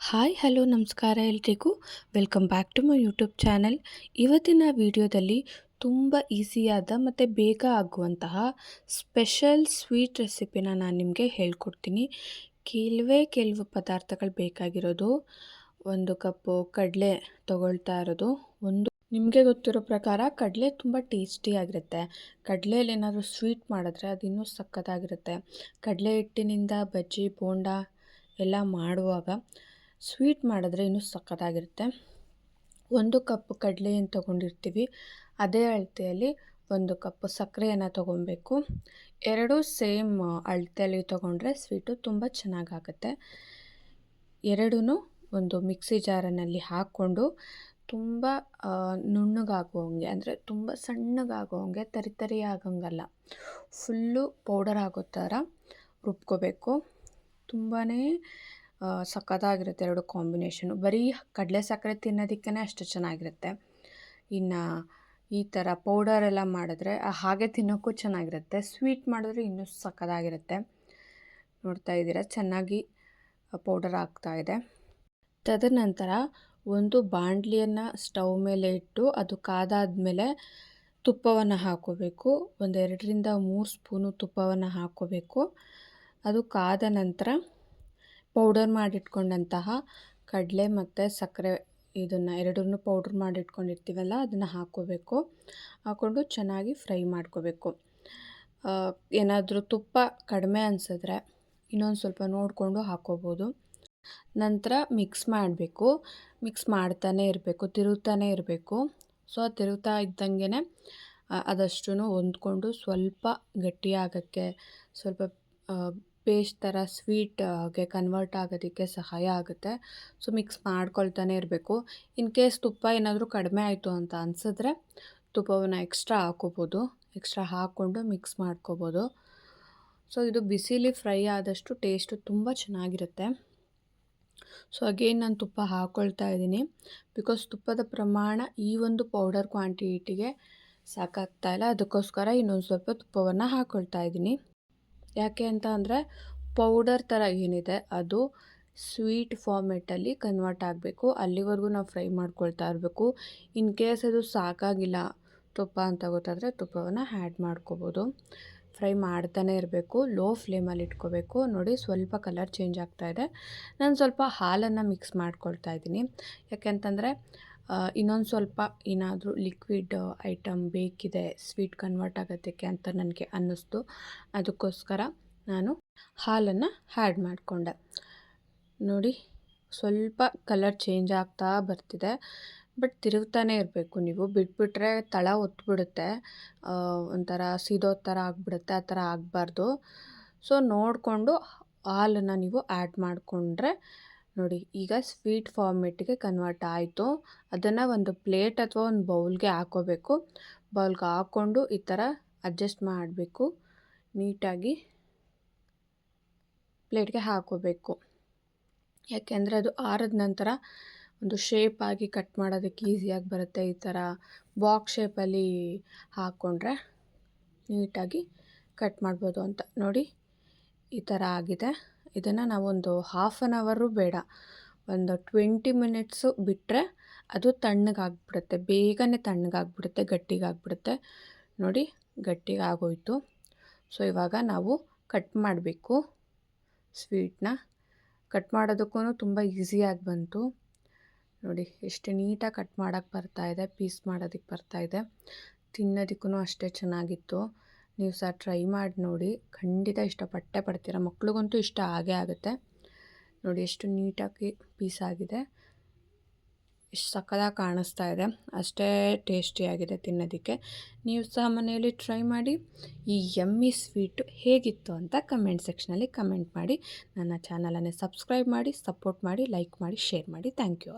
Hi, hello, ನಮಸ್ಕಾರ ಎಲ್ರಿಗೂ. Welcome back to my YouTube channel. ಇವತ್ತಿನ ವಿಡಿಯೋದಲ್ಲಿ ತುಂಬ ಈಸಿಯಾದ ಮತ್ತು ಬೇಗ ಆಗುವಂತಹ ಸ್ಪೆಷಲ್ ಸ್ವೀಟ್ ರೆಸಿಪಿನ ನಾನು ನಿಮಗೆ ಹೇಳ್ಕೊಡ್ತೀನಿ. ಕೆಲವೇ ಕೆಲವು ಪದಾರ್ಥಗಳು ಬೇಕಾಗಿರೋದು, ಒಂದು ಕಪ್ಪು ಕಡಲೆ ತೊಗೊಳ್ತಾ ಇರೋದು, ಒಂದು ನಿಮಗೆ ಗೊತ್ತಿರೋ ಪ್ರಕಾರ ಕಡಲೆ ತುಂಬ ಟೇಸ್ಟಿಯಾಗಿರುತ್ತೆ ಕಡಲೆಯಲ್ಲಿ ಏನಾದರೂ ಸ್ವೀಟ್ ಮಾಡಿದ್ರೆ ಅದಿನ್ನೂ ಇನ್ನೂ ಸಕ್ಕತ್ತಾಗಿರುತ್ತೆ. ಕಡಲೆ ಹಿಟ್ಟಿನಿಂದ ಬಜ್ಜಿ, ಬೋಂಡ ಎಲ್ಲ ಮಾಡುವಾಗ ಸ್ವೀಟ್ ಮಾಡಿದ್ರೆ ಇನ್ನೂ ಸಕ್ಕತ್ತಾಗಿರುತ್ತೆ ಒಂದು ಕಪ್ ಕಡಲೆಯನ್ನು ತೊಗೊಂಡಿರ್ತೀವಿ. ಅದೇ ಅಳತೆಯಲ್ಲಿ ಒಂದು ಕಪ್ ಸಕ್ಕರೆಯನ್ನು ತೊಗೊಬೇಕು. ಎರಡೂ ಸೇಮ್ ಅಳತೆಯಲ್ಲಿ ತೊಗೊಂಡ್ರೆ ಸ್ವೀಟು ತುಂಬ ಚೆನ್ನಾಗಾಗುತ್ತೆ. ಎರಡೂ ಒಂದು ಮಿಕ್ಸಿ ಜಾರನಲ್ಲಿ ಹಾಕ್ಕೊಂಡು ತುಂಬ ನುಣ್ಣಗಾಗುವಂಗೆ, ಅಂದರೆ ತುಂಬ ಸಣ್ಣಗಾಗುವಂಗೆ, ತರಿ ತರಿ ಆಗಂಗಲ್ಲ ಫುಲ್ಲು ಪೌಡರ್ ಆಗೋ ಥರ ರುಬ್ಕೋಬೇಕು. ತುಂಬಾ ಸಖತ್ತಾಗಿರುತ್ತೆ ಎರಡು ಕಾಂಬಿನೇಷನು. ಬರೀ ಕಡಲೆ ಸಕ್ಕರೆ ತಿನ್ನೋದಕ್ಕೇ ಅಷ್ಟು ಚೆನ್ನಾಗಿರುತ್ತೆ. ಇನ್ನು ಈ ಥರ ಪೌಡರ್ ಎಲ್ಲ ಮಾಡಿದ್ರೆ ಹಾಗೆ ತಿನ್ನೋಕ್ಕೂ ಚೆನ್ನಾಗಿರುತ್ತೆ. ಸ್ವೀಟ್ ಮಾಡಿದ್ರೆ ಇನ್ನೂ ಸಖತ್ತಾಗಿರುತ್ತೆ. ನೋಡ್ತಾ ಇದ್ದೀರಾ? ಚೆನ್ನಾಗಿ ಪೌಡರ್ ಆಗ್ತಾ ಇದೆ. ತದನಂತರ ಒಂದು ಬಾಣಲಿಯನ್ನು ಸ್ಟವ್ ಮೇಲೆ ಇಟ್ಟು, ಅದು ಕಾದಾದಮೇಲೆ ತುಪ್ಪವನ್ನು ಹಾಕೋಬೇಕು. ಒಂದೆರಡರಿಂದ ಮೂರು ಸ್ಪೂನು ತುಪ್ಪವನ್ನು ಹಾಕೋಬೇಕು. ಅದು ಕಾದ ನಂತರ ಪೌಡರ್ ಮಾಡಿಟ್ಕೊಂಡಂತಹ ಕಡಲೆ ಮತ್ತು ಸಕ್ಕರೆ ಇದನ್ನು ಎರಡನ್ನು ಪೌಡ್ರ್ ಮಾಡಿಟ್ಕೊಂಡಿರ್ತೀವಲ್ಲ, ಅದನ್ನು ಹಾಕ್ಕೋಬೇಕು. ಹಾಕ್ಕೊಂಡು ಚೆನ್ನಾಗಿ ಫ್ರೈ ಮಾಡ್ಕೋಬೇಕು. ಏನಾದರೂ ತುಪ್ಪ ಕಡಿಮೆ ಅನಿಸಿದ್ರೆ ಇನ್ನೊಂದು ಸ್ವಲ್ಪ ನೋಡಿಕೊಂಡು ಹಾಕ್ಕೋಬೋದು. ನಂತರ ಮಿಕ್ಸ್ ಮಾಡಬೇಕು. ಮಿಕ್ಸ್ ಮಾಡ್ತಾನೆ ಇರಬೇಕು, ತಿರುಗ್ತಾನೆ ಇರಬೇಕು. ಸೊ ತಿರುಗ್ತಾ ಇದ್ದಂಗೆ ಅದಷ್ಟು ಹೊಂದ್ಕೊಂಡು ಸ್ವಲ್ಪ ಗಟ್ಟಿಯಾಗೋಕ್ಕೆ ಸ್ವಲ್ಪ ಪೇಸ್ಟ್ ಥರ ಸ್ವೀಟ್ಗೆ ಕನ್ವರ್ಟ್ ಆಗೋದಕ್ಕೆ ಸಹಾಯ ಆಗುತ್ತೆ. ಸೊ ಮಿಕ್ಸ್ ಮಾಡ್ಕೊಳ್ತಾನೆ ಇರಬೇಕು. ಇನ್ ಕೇಸ್ ತುಪ್ಪ ಏನಾದರೂ ಕಡಿಮೆ ಆಯಿತು ಅಂತ ಅನಿಸಿದ್ರೆ ತುಪ್ಪವನ್ನು ಎಕ್ಸ್ಟ್ರಾ ಹಾಕೋಬೋದು. ಎಕ್ಸ್ಟ್ರಾ ಹಾಕ್ಕೊಂಡು ಮಿಕ್ಸ್ ಮಾಡ್ಕೋಬೋದು. ಸೊ ಇದು ಬಿಸಿಲಿ ಫ್ರೈ ಆದಷ್ಟು ಟೇಸ್ಟು ತುಂಬ ಚೆನ್ನಾಗಿರುತ್ತೆ. ಸೊ ಅಗೇನ್ ನಾನು ತುಪ್ಪ ಹಾಕ್ಕೊಳ್ತಾ ಇದ್ದೀನಿ. ಬಿಕಾಸ್ ತುಪ್ಪದ ಪ್ರಮಾಣ ಈ ಒಂದು ಪೌಡರ್ ಕ್ವಾಂಟಿಟಿಗೆ ಸಾಕಾಗ್ತಾ ಇಲ್ಲ. ಅದಕ್ಕೋಸ್ಕರ ಇನ್ನೊಂದು ಸ್ವಲ್ಪ ತುಪ್ಪವನ್ನು ಹಾಕ್ಕೊಳ್ತಾ ಇದ್ದೀನಿ. ಯಾಕೆ ಅಂತ ಅಂದರೆ ಪೌಡರ್ ಥರ ಏನಿದೆ, ಅದು ಸ್ವೀಟ್ ಫಾರ್ಮೆಟಲ್ಲಿ ಕನ್ವರ್ಟ್ ಆಗಬೇಕು. ಅಲ್ಲಿವರೆಗೂ ನಾವು ಫ್ರೈ ಮಾಡ್ಕೊಳ್ತಾ ಇರಬೇಕು. ಇನ್ ಕೇಸ್ ಅದು ಸಾಕಾಗಿಲ್ಲ, ತುಪ್ಪ ಅಂತ ಗೊತ್ತಾದರೆ ತುಪ್ಪವನ್ನು ಆ್ಯಡ್ ಮಾಡ್ಕೋಬೋದು. ಫ್ರೈ ಮಾಡ್ತಾನೆ ಇರಬೇಕು, ಲೋ ಫ್ಲೇಮಲ್ಲಿ ಇಟ್ಕೋಬೇಕು. ನೋಡಿ, ಸ್ವಲ್ಪ ಕಲರ್ ಚೇಂಜ್ ಆಗ್ತಾ ಇದೆ. ನಾನು ಸ್ವಲ್ಪ ಹಾಲನ್ನು ಮಿಕ್ಸ್ ಮಾಡ್ಕೊಳ್ತಾ ಇದ್ದೀನಿ. ಯಾಕೆಂತಂದರೆ ಇನ್ನೊಂದು ಸ್ವಲ್ಪ ಏನಾದರೂ ಲಿಕ್ವಿಡ್ ಐಟಮ್ ಬೇಕಿದೆ ಸ್ವೀಟ್ ಕನ್ವರ್ಟ್ ಆಗೋದಕ್ಕೆ ಅಂತ ನನಗೆ ಅನ್ನಿಸ್ತು. ಅದಕ್ಕೋಸ್ಕರ ನಾನು ಹಾಲನ್ನು ಆ್ಯಡ್ ಮಾಡಿಕೊಂಡೆ. ನೋಡಿ, ಸ್ವಲ್ಪ ಕಲರ್ ಚೇಂಜ್ ಆಗ್ತಾ ಬರ್ತಿದೆ. ಬಟ್ ತಿರುಗ್ತಾನೆ ಇರಬೇಕು. ನೀವು ಬಿಟ್ಬಿಟ್ರೆ ತಳ ಒತ್ಬಿಡುತ್ತೆ. ಒಂಥರ ಸೀದೋ ಥರ ಆಗಿಬಿಡುತ್ತೆ, ಆ ಥರ ಆಗಬಾರ್ದು. ಸೊ ನೋಡಿಕೊಂಡು ಹಾಲನ್ನು ನೀವು ಆ್ಯಡ್ ಮಾಡಿಕೊಂಡ್ರೆ ನೋಡಿ, ಈಗ ಸ್ವೀಟ್ ಫಾರ್ಮೆಟ್ಗೆ ಕನ್ವರ್ಟ್ ಆಯಿತು. ಅದನ್ನು ಒಂದು ಪ್ಲೇಟ್ ಅಥವಾ ಒಂದು ಬೌಲ್ಗೆ ಹಾಕೋಬೇಕು. ಬೌಲ್ಗೆ ಹಾಕ್ಕೊಂಡು ಈ ಥರ ಅಡ್ಜಸ್ಟ್ ಮಾಡಬೇಕು. ನೀಟಾಗಿ ಪ್ಲೇಟ್ಗೆ ಹಾಕೋಬೇಕು. ಯಾಕೆಂದರೆ ಅದು ಆರಿದ ನಂತರ ಒಂದು ಶೇಪಾಗಿ ಕಟ್ ಮಾಡೋದಕ್ಕೆ ಈಸಿಯಾಗಿ ಬರುತ್ತೆ ಈ ಥರ. ಬಾಕ್ಸ್ ಶೇಪಲ್ಲಿ ಹಾಕ್ಕೊಂಡ್ರೆ ನೀಟಾಗಿ ಕಟ್ ಮಾಡ್ಬೋದು ಅಂತ. ನೋಡಿ, ಈ ಥರ ಆಗಿದೆ. ಇದನ್ನು ನಾವೊಂದು ಹಾಫ್ ಆನ್ ಅವರು ಬೇಡ. ಒಂದು ಟ್ವೆಂಟಿ ಮಿನಿಟ್ಸು ಬಿಟ್ಟರೆ ಅದು ತಣ್ಣಗಾಗ್ಬಿಡುತ್ತೆ. ಬೇಗನೆ ತಣ್ಣಗಾಗ್ಬಿಡುತ್ತೆ, ಗಟ್ಟಿಗಾಗ್ಬಿಡುತ್ತೆ. ನೋಡಿ, ಗಟ್ಟಿಗಾಗೋಯಿತು. ಸೊ ಇವಾಗ ನಾವು ಕಟ್ ಮಾಡಬೇಕು. ಸ್ವೀಟ್ನ ಕಟ್ ಮಾಡೋದಕ್ಕೂ ತುಂಬ ಈಸಿಯಾಗಿ ಬಂತು. ನೋಡಿ, ಎಷ್ಟು ನೀಟಾಗಿ ಕಟ್ ಮಾಡೋಕ್ಕೆ ಬರ್ತಾಯಿದೆ ಪೀಸ್ ಮಾಡೋದಕ್ಕೆ ಬರ್ತಾಯಿದೆ ತಿನ್ನೋದಕ್ಕೂ ಅಷ್ಟೇ ಚೆನ್ನಾಗಿತ್ತು. ನೀವು ಸಹ ಟ್ರೈ ಮಾಡಿ ನೋಡಿ. ಖಂಡಿತ ಇಷ್ಟಪಟ್ಟೆ ಪಡ್ತೀರ. ಮಕ್ಳಿಗಂತೂ ಇಷ್ಟ ಆಗೇ ಆಗುತ್ತೆ. ನೋಡಿ ಎಷ್ಟು ನೀಟಾಗಿ ಪೀಸ್ ಆಗಿದೆ. ಎಷ್ಟು ಸಕ್ಕದಾಗಿ ಕಾಣಿಸ್ತಾ ಇದೆ. ಅಷ್ಟೇ ಟೇಸ್ಟಿಯಾಗಿದೆ ತಿನ್ನೋದಕ್ಕೆ. ನೀವು ಸಹ ಮನೆಯಲ್ಲಿ ಟ್ರೈ ಮಾಡಿ. ಈ ಎಮ್ಮಿ ಸ್ವೀಟು ಹೇಗಿತ್ತು ಅಂತ ಕಮೆಂಟ್ ಸೆಕ್ಷನಲ್ಲಿ ಕಮೆಂಟ್ ಮಾಡಿ. ನನ್ನ ಚಾನಲನ್ನು ಸಬ್ಸ್ಕ್ರೈಬ್ ಮಾಡಿ ಸಪೋರ್ಟ್ ಮಾಡಿ ಲೈಕ್ ಮಾಡಿ ಶೇರ್ ಮಾಡಿ. Thank you